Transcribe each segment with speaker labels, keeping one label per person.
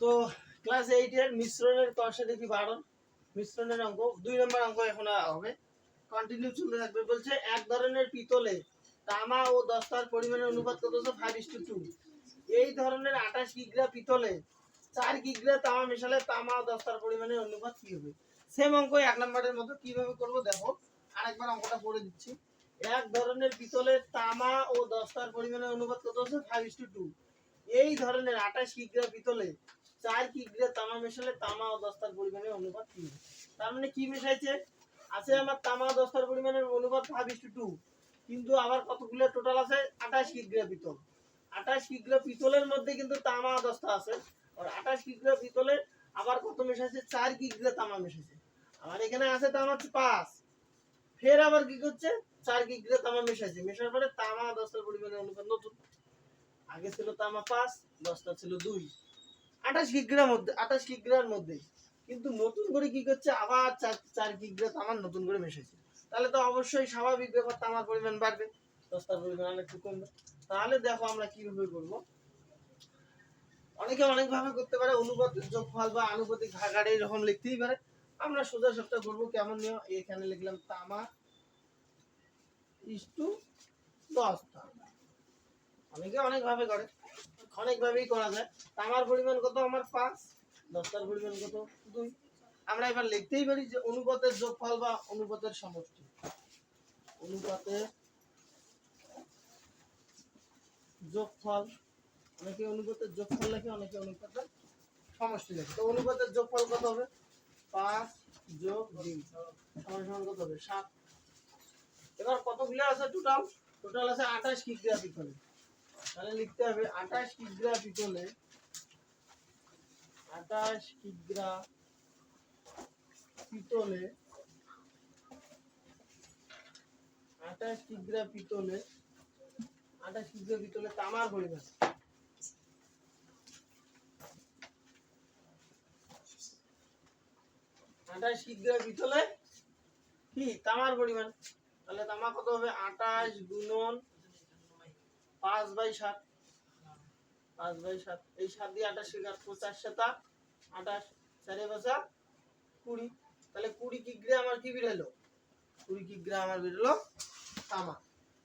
Speaker 1: তো ক্লাস এইটের মিশ্রণের কষা দেখি বারণ মিশ্রণের অঙ্ক, দুই নম্বর অঙ্ক এখন হবে। কন্টিনিউ চলতে থাকবে, বলছে এক ধরনের পিতলে তামা ও দস্তার পরিমাণের অনুপাত কত? হচ্ছে ফাইভ ইস টু এই ধরনের আঠাশ কিগ্রা পিতলে চার কিগ্রা তামা মেশালে তামা ও দস্তার পরিমাণের অনুপাত কি হবে? সেম অঙ্ক, এক নম্বরের মতো কীভাবে করব? দেখো, আরেকবার অঙ্কটা পড়ে দিচ্ছি। এক ধরনের পিতলে তামা ও দস্তার পরিমাণের অনুপাত কত? হচ্ছে ফাইভ ইস টু এই ধরনের আঠাশ কিগ্রা পিতলে চার কিগ্রা তামা মেশালে তামা ও দস্তার পরিমাণের অনুপাত হবে? তার মানে কি মেশাইছে? আছে আমার তামা ও দস্তার পরিমাণের অনুপাত ফাইভ ইস টু কিন্তু আবার কতগুলো টোটাল আছে? আঠাশ কিগ্রা পিতল। আঠাশ কিগ্রা পিতলের মধ্যে কিন্তু তামা দস্তা আছে। আর আঠাশ কিগ্রা পিতলে আবার কত মেশাইছে? চার কিগ্রা তামা মেশাইছে। আমার এখানে আছে তামা হচ্ছে পাঁচ। ফের আবার কি করছে? চার কিগ্রা তামা মেশাইছে। মেশার পরে তামা দস্তার পরিমাণের অনুপাত নতুন। আগে ছিল তামা পাঁচ দশটা ছিল দুই। আঠাশ কিগ্রার মধ্যে, আঠাশ কিগ্রার মধ্যে। কিন্তু নতুন করে কি করছে? আবার চার চার কিগ্রা তামার নতুন করে মেশেছে তাহলে তো অবশ্যই স্বাভাবিক ব্যাপার, তামার পরিমাণ বাড়বে দশটার পরিমাণ অনেকটু কমবে। তাহলে দেখো আমরা কীভাবে করব। অনেকে অনেকভাবে করতে পারে অনুপাতের যোগফল বা আনুপাতিক ভাগাড় এরকম লিখতেই পারে। আমরা সোজা সবটা করব, কেমন নিয়ম? এখানে লিখলাম তামা ইস টু দশটা অনেকে অনেকভাবে করে। অনেক ভাবেই করা যায়। তামার পরিমাণ কত? আমার পাঁচ। দশটার পরিমাণ কত? দুই। আমরা এবার লিখতেই পারি যে অনুপাতের যোগফল বা অনুপাতের সমষ্টি। অনুপাতের যোগফল, অনেকে অনুপাতের যোগফল লেখে, অনেকে অনুপাতের সমষ্টি লেখে। তো অনুপাতের যোগফল কত হবে? পাঁচ যোগ দুই। সমান সমান কত হবে? সাত। এবার কতগুলো আছে টোটাল টোটাল আছে আঠাশ কিগ্রা পিতলে তাহলে লিখতে হবে আঠাশ কিগ্রা পিতলে। আঠাশ কিগ্রা পিতলে। আঠাশ কিগ্রা পিতলে। আঠাশ কিগ্রা পিতলে তামার পরিমাণ আঠাশ কিগ্রা পিতলে কি? তামার পরিমাণ। তাহলে তামা কত হবে? আঠাশ গুণন পাঁচ বাই সাত। পাঁচ বাই সাত। এই সাত দিয়ে আঠাশ কিগ্রা পঁচাশ সাতা, আঠাশ, চারে বসা কুড়ি। তাহলে কুড়ি কিগ্রা আমার কি বেরোলো? কুড়ি কিগ্রা আমার বেরোলো? তামা।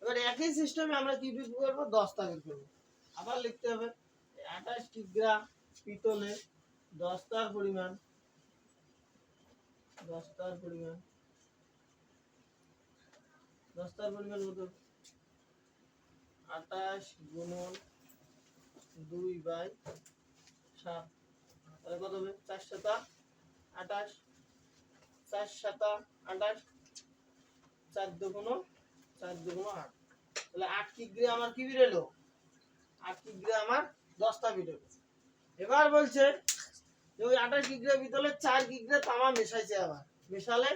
Speaker 1: এবার একই সিস্টেমে আমরা কি বের করব? দশটা বের করব। আবার লিখতে হবে, আঠাশ কিগ্রা পিতলে দশটার পরিমাণ দশটার পরিমাণ দশটার পরিমাণ কত? আঠাশ গুণন দুই বাই সাত। তাহলে কত হবে? চার সাতা, আঠাশ। চার সাতা, আঠাশ। চার দুগুণ চার দুগুণ আট। তাহলে আট কিগ্রে আমার কি বেরোলো? আট কিগ্রে আমার দশটা বেরোলো। এবার বলছে যে ওই আঠাশ কিগ্রে ভিতরে চার কিগ্রে তামা মেশাইছে আবার। মেশালে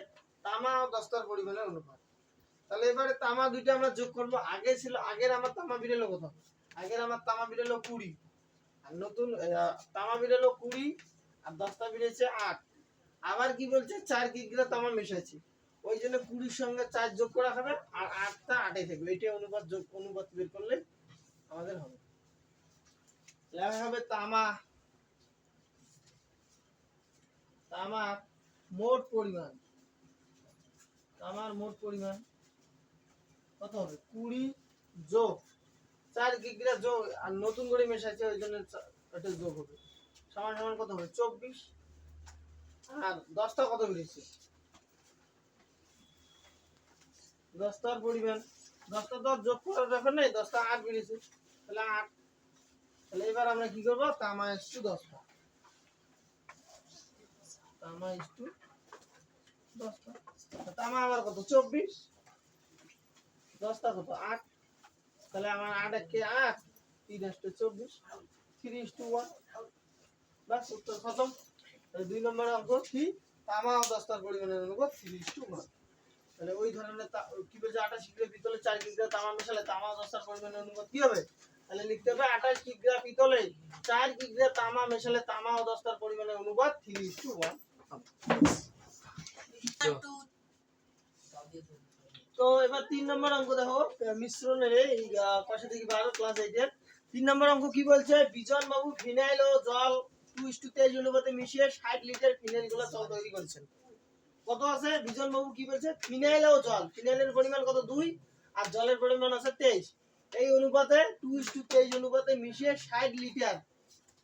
Speaker 1: তামা ও দশটার পরিমাণের অনুপাত। তাহলে এবারে তামা দুইটা আমরা যোগ করব। আগে ছিল, আগের আমার তামা বেরোলো কত? আগের আমার তামা বেরোলো কুড়ি। আর নতুন তামা বেরোলো কুড়ি, আর দশটা বেরিয়েছে আট। আবার কি বলছে? চার কিগ্রা তামা মেশাচ্ছি। ওই জন্য কুড়ির সঙ্গে চার যোগ করা হবে, আর আটটা আটে থাকবে। এটা অনুপাত, যোগ, অনুপাত বের করলে আমাদের হবে। হবে তামা, তামার মোট পরিমাণ। তামার মোট পরিমাণ কত হবে? কুড়ি যোগ চার কিগ্রা যোগ, আর নতুন করে মেশাচ্ছে ওই জন্য এটা যোগ হবে। সমান সমান কত হবে? চব্বিশ। আর দশটা কত বেরিয়েছে দশটার পরিমাণ। দশটা তো যোগ করার ব্যাপার নেই, দশটা আট বেরিয়েছে তাহলে আট। তাহলে এবার আমরা কি করব? তামা ইস্টু দশটা। তামা ইস্টু দশটা। তামা আবার কত? চব্বিশ। দশটা কত? আট। তাহলে আমার আট একে আট তিন আসতে চব্বিশ থ্রি ইস টু ওয়ান। বাস উত্তর খতম দুই নম্বর অঙ্ক থ্রি তামা ও দশটার পরিমাণের অঙ্ক থ্রি ইস টু ওয়ান। তাহলে ওই ধরনের তা- কি বলছে? আঠাশ কিগ্রা পিতলে চার কিগ্রা তামা মেশালে তামা দশটার পরিমাণের অনুপাত কি হবে? তাহলে লিখতে হবে আঠাশ কিগ্রা পিতলে চার কিগ্রা তামা মেশালে তামা ও দশটার পরিমাণের অনুপাত থ্রি ইস টু ওয়ান। ষাট লিটার ফিনাইল কত আছে? বিজন বাবু কি বলছে? ফিনাইল ও জল পরিমাণ কত? দুই, আর জলের পরিমাণ আছে তেইশ। এই অনুপাতে টু ইস টু তেইশ অনুপাতে মিশিয়ে ষাট লিটার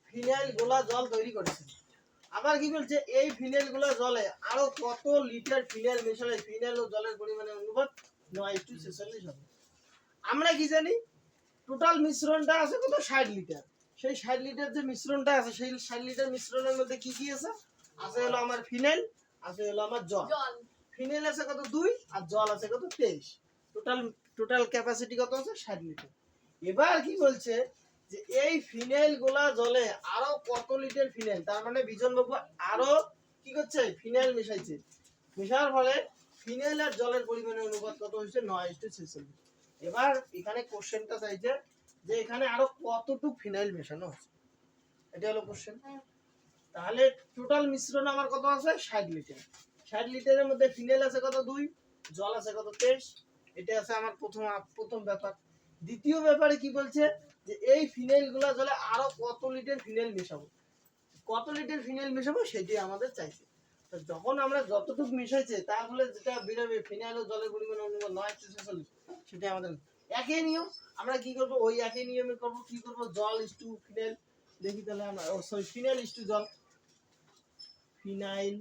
Speaker 1: ফিনাইল গোলা জল তৈরি করেছে আবার কি বলছে এই ফিনাইলগুলা জলে। আরও কত লিটার ফিনাইল মেশালে ফিনাইল ও জলের পরিমাণের অনুপাত নয় টু ছেচল্লিশ হবে। আমরা কি জানি? টোটাল মিশ্রণটা আছে কত? ষাট লিটার। সেই ষাট লিটার যে মিশ্রণটা আছে সেই ষাট লিটার মিশ্রণের মধ্যে কি কি আছে? আছে হলো আমার ফিনাইল আছে হলো আমার জল।
Speaker 2: জল।
Speaker 1: ফিনাইল আছে কত? দুই আর জল আছে কত? তেইশ। টোটাল টোটাল ক্যাপাসিটি কত আছে? ষাট লিটার। এবার কি বলছে? যে এই ফিনাইল গোলা জলে আরও কত লিটার ফিনাইল তার মানে বিজন বাবু আরও কি করছে? ফিনাইল মিশাইছে। মিশার ফলে ফিনাইল আর জলের পরিমাণের অনুপাত কত হয়েছে? নয় ইস্টু ছেচল্লিশ। এবার এখানে কোশ্চেনটা চাইছে যে এখানে আরও কতটুকু ফিনাইল মেশানো এটা হলো কোশ্চেন। তাহলে টোটাল মিশ্রণ আমার কত আছে? ষাট লিটার। ষাট লিটারের মধ্যে ফিনাইল আছে কত দুই জল আছে কত তেইশ। এটা আছে আমার প্রথম প্রথম ব্যাপার। দ্বিতীয় ব্যাপারে কি বলছে? যে এই ফিনাইলগুলা জলে আরও কত লিটার ফিনাইল মেশাবো? কত লিটার ফিনাইল মেশাবো? সেটাই আমাদের চাইছে তো যখন আমরা যতটুকু মিশাইছে তাহলে যেটা বেরোবে ফিনাইল জলের পরিমাণ অনুমান নয় একশো ছেচল্লিশ সেটাই আমাদের একই নিয়ম। আমরা কি করব? ওই একই নিয়মে করব। কি করব? জল ইস্টু ফিনাইল। দেখি তাহলে আমরা, ও সরি, ফিনাইল ইস্টু জল। ফিনাইল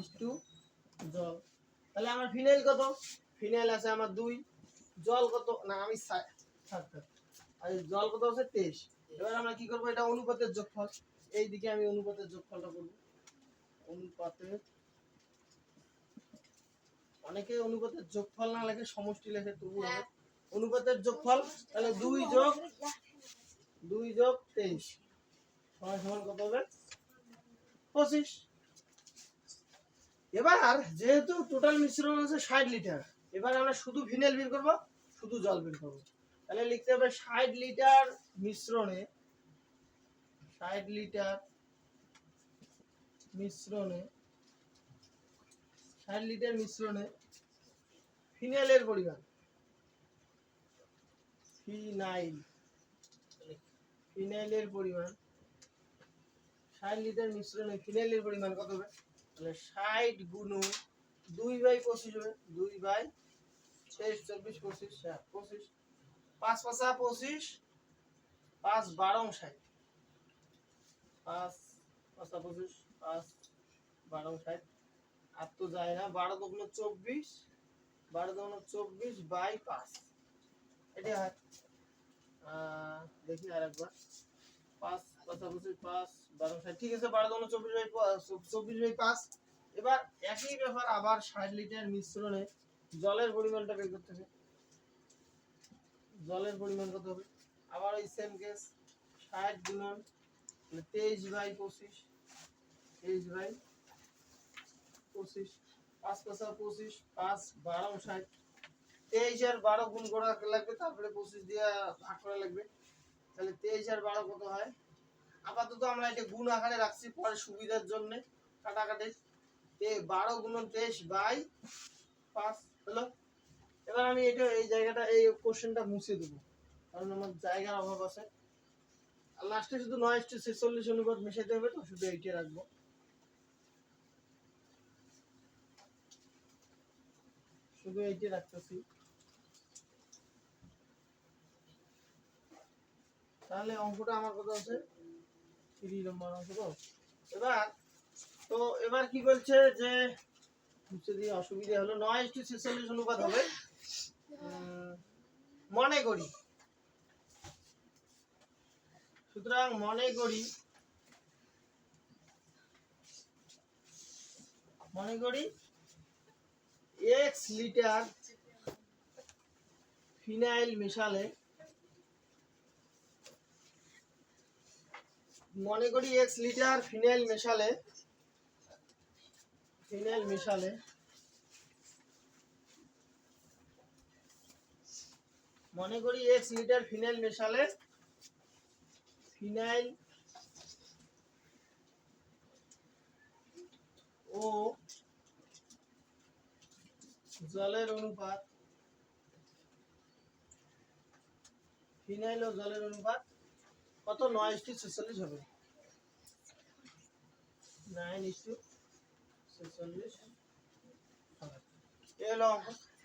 Speaker 1: ইস্টু জল। তাহলে আমার ফিনাইল কত? ফিনাইল আছে আমার দুই। জল কত? না, আমি জল কত আছে তেইশ। এবার আমরা কি করব? এটা অনুপাতের যোগফল। এই দিকে আমি অনুপাতের যোগফলটা করব। অনুপাতের অনেকে অনুপাতের যোগফল না লেখে সমষ্টি লেখে তবু অনুপাতের যোগফল, তাহলে দুই যোগ দুই যোগ তেইশ। সমান সমান কত হবে? পঁচিশ। এবার যেহেতু টোটাল মিশ্রণ আছে ষাট লিটার, এবার আমরা শুধু ভিনেল বের করব। শুধু জল বের করব। তাহলে লিখতে হবে ষাট লিটার মিশ্রণে, ষাট লিটার মিশ্রণে, ষাট লিটার মিশ্রণে ফিনাইলের পরিমাণ। ফিনাইল ফিনাইলের পরিমাণ, ষাট লিটার মিশ্রণে ফিনাইলের পরিমাণ কত হবে? তাহলে ষাট গুণ দুই বাই পঁচিশ হবে, দুই বাই তেইশ চব্বিশ, পঁচিশ পঁচিশ, পাঁচ, পাঁচা পঁচিশ, পাঁচ, বারো, ষাট। পাঁচ, পাঁচা পঁচিশ, পাঁচ, বারো, ষাট। আর তো যায় না, বারো দোকানো চব্বিশ, বারো দোকানো চব্বিশ বাই পাঁচ। এটা হয়। দেখি আর একবার পাঁচ পাশাপাশি পাঁচ, বারো, ষাট। ঠিক আছে, বারো দোকানো চব্বিশ বাই চব্বিশ বাই পাঁচ। এবার একই ব্যাপার আবার ষাট লিটার মিশ্রণে জলের পরিমাণটা বের করতে হবে। জলের পরিমাণ কত হবে? আবার ওই সেম কেস ষাট মানে তেইশ বাই পঁচিশ, তেইশ বাই পঁচিশ, পাঁচ পাঁচা পঁচিশ, পাঁচ বারো ষাট, তেইশ আর বারো গুণ করা লাগবে, তারপরে পঁচিশ দিয়ে ভাগ করা লাগবে। তাহলে তেইশ আর বারো কত হয়? আপাতত আমরা এটা গুণ আকারে রাখছি পরে সুবিধার জন্য, কাটাকাটি। তে বারো গুণ তেইশ বাই এবার আমি এটা, এই জায়গাটা, এই কোশ্চেনটা মুছে দেবো। কারণ আমার জায়গার অভাব আছে। লাস্টে শুধু নয় টু ছেচল্লিশ অনুপাত মেশাতে হবে তো, শুধু এইটা রাখব। শুধু এইটা রাখতেছি। তাহলে অঙ্কটা আমার কত আছে। থ্রি নম্বর অঙ্ক তো। এবার তো এবার কি বলছে যে দিয়ে অসুবিধা হলো। নয় টু ছেচল্লিশ অনুপাত হবে। মনে করি। সুতরাং মনে করি মনে করি এক্স লিটার ফিনাইল মেশালে, মনে করি এক্স লিটার ফিনাইল মেশালে ফিনাইল মিশালে। মনে করি এক্স লিটার ফিনাইল মেশালে। ফিনাইল ও জলের অনুপাত। ফিনাইল ও জলের অনুপাত কত? নয় ইস্টু ছেচল্লিশ হবে। নাইন ইস্টু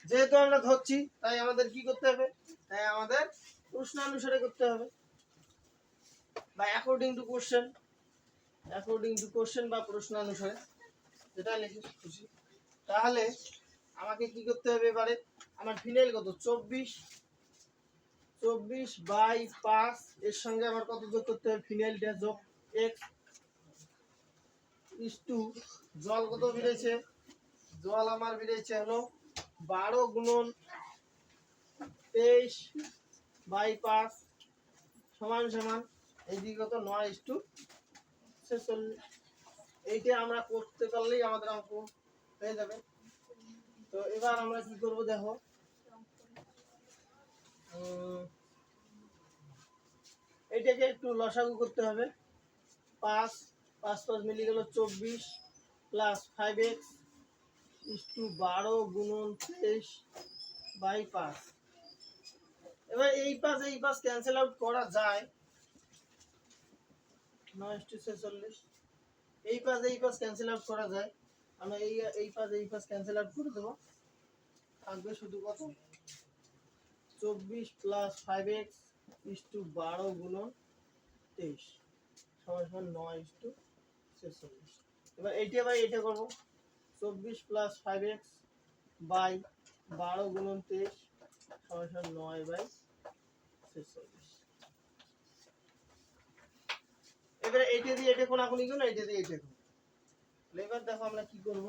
Speaker 1: যেহেতু আমরা ধরছি, তাই আমাদের কি করতে হবে? তাই আমাদের প্রশ্নানুসারে করতে হবে। বা according to question according to question বা প্রশ্নানুসারে যেটা লিখে তাহলে আমাকে কি করতে হবে এবারে? আমার ফিনাইল কত? চব্বিশ। চব্বিশ বাই পাঁচ, এর সঙ্গে আমার কত যোগ করতে হবে? ফিনাইলটা যোগ এক ইস টু জল কত বেড়েছে? জল আমার বেড়েছে হলো বারো গুণন তেইশ বাই পাঁচ সমান সমান এইদিকে কত? নয় ইস টু ছেচল্লিশ। এইটা আমরা করতে পারলেই আমাদের অঙ্ক হয়ে যাবে। তো এবার আমরা কি করব দেখো? এইটাকে একটু লসাগু করতে হবে। পাঁচ পাঁচ পাঁচ মিলি গেল চব্বিশ plus five x is to বারো গুণন তেইশ বাই পাঁচ। এবার এই পাঁচ এই পাঁচ ক্যান্সেল আউট করা যায়। নয় টু ছেচল্লিশ। এই পাঁচ এই পাঁচ ক্যান্সেল আউট করা যায়। আমরা এই এই পাঁচ এই পাঁচ ক্যান্সেল আউট করে দেবো। থাকবে শুধু কত? চব্বিশ plus five x is to বারো গুণন তেইশ। সমান সমান নয় ইস টু এবার এইটা বাই এইটা করব। চব্বিশ প্লাস ফাইভ এক্স বাই বারো গুণন তেইশ সমান নয় বাই ছেচল্লিশ। এবারে এইটা দিয়ে এটা কোনাকুনি গুণ এইটা দিয়ে এইটা গুণ এবার দেখো আমরা কি করব।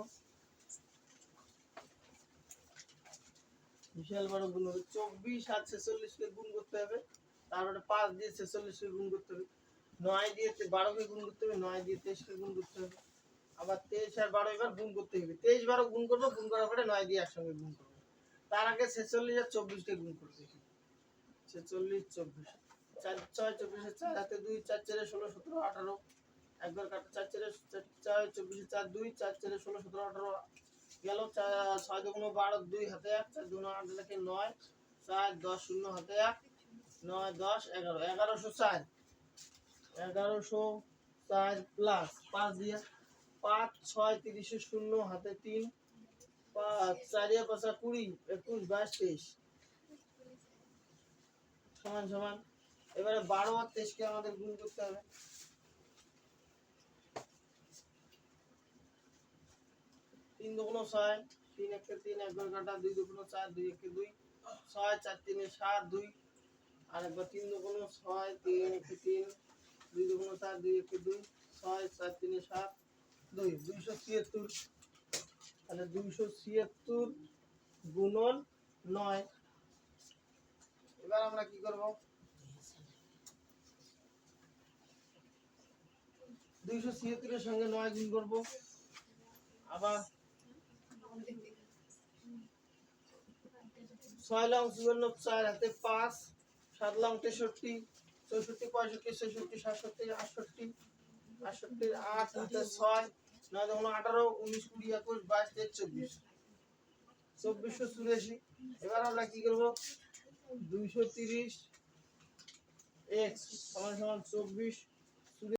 Speaker 1: বিশাল বড় গুণ হবে চব্বিশ আর ছেচল্লিশকে গুণ করতে হবে। তারপরে পাঁচ দিয়ে ছেচল্লিশকে গুণ করতে হবে। নয় দিয়ে বারোকে গুণ করতে হবে, নয় দিয়ে তেইশকে গুণ করতে হবে। আবার তেইশ আর বারো এবার গুণ করতে হবে তেইশ বারো গুণ করব, গুণ করার পরে নয় দিয়ে একসঙ্গে গুণ করব। তার আগে ছেচল্লিশ আর চব্বিশকে গুণ করতে হবে ছেচল্লিশ, চব্বিশ। চার, ছয়, চব্বিশে চার, হাতে দুই, চার, চারে ষোলো, সতেরো, আঠারো। একবার কাটা চার, চারে চার চব্বিশে চার, দুই, চার, চারে ষোলো, সতেরো, আঠারো। গেল ছয় দুগুণ বারো, দুই, হাতে এক, চার দুগুণ আট লেখে নয়, চার, দশ, শূন্য, হাতে এক, নয়, দশ, এগারো। এগারোশো চার। এগারোশো চার প্লাস পাঁচ দিয়ে পাঁচ, ছয়, তিরিশে শূন্য, হাতে তিন, পাঁচ চারিয়া পাঁচা কুড়ি, একুশ, বাইশ, তেইশ। সমান সমান। এবারে বারো আর তেইশকে আমাদের গুণ করতে হবে। তিন দুগুণ ছয়, তিন একে তিন একবার কাটা দুই দুগুণ চার, দুই একে দুই। ছয়, চার, তিনে সাত, দুই। আর একবার তিন দুগুণ ছয়, তিন একে তিন। দুই দুগুণ চার, দুই একে দুই, ছয়, চার, তিনে সাত, দুই, দুইশো ছিয়াত্তর। তাহলে দুইশো ছিয়াত্তর গুণন নয়। এবার আমরা কি করব? দুইশো ছিয়াত্তরের সঙ্গে নয় গুণ করব। আবার ছয় লং চুয়ান্ন, চার হাতে পাঁচ, সাত লং তেষট্টি চৌষট্টি, পঁয়ষট্টি, ছেষট্টি, সাতষট্টি, আটষট্টি আটষট্টি, আট ছয়, নয় তখন আঠারো, উনিশ, কুড়ি, একুশ, বাইশ, তেইশ, চব্বিশ। চব্বিশশো চুরাশি। এবার আমরা কি করব? দুইশো তিরিশ, এক্স, সমান সমান চব্বিশ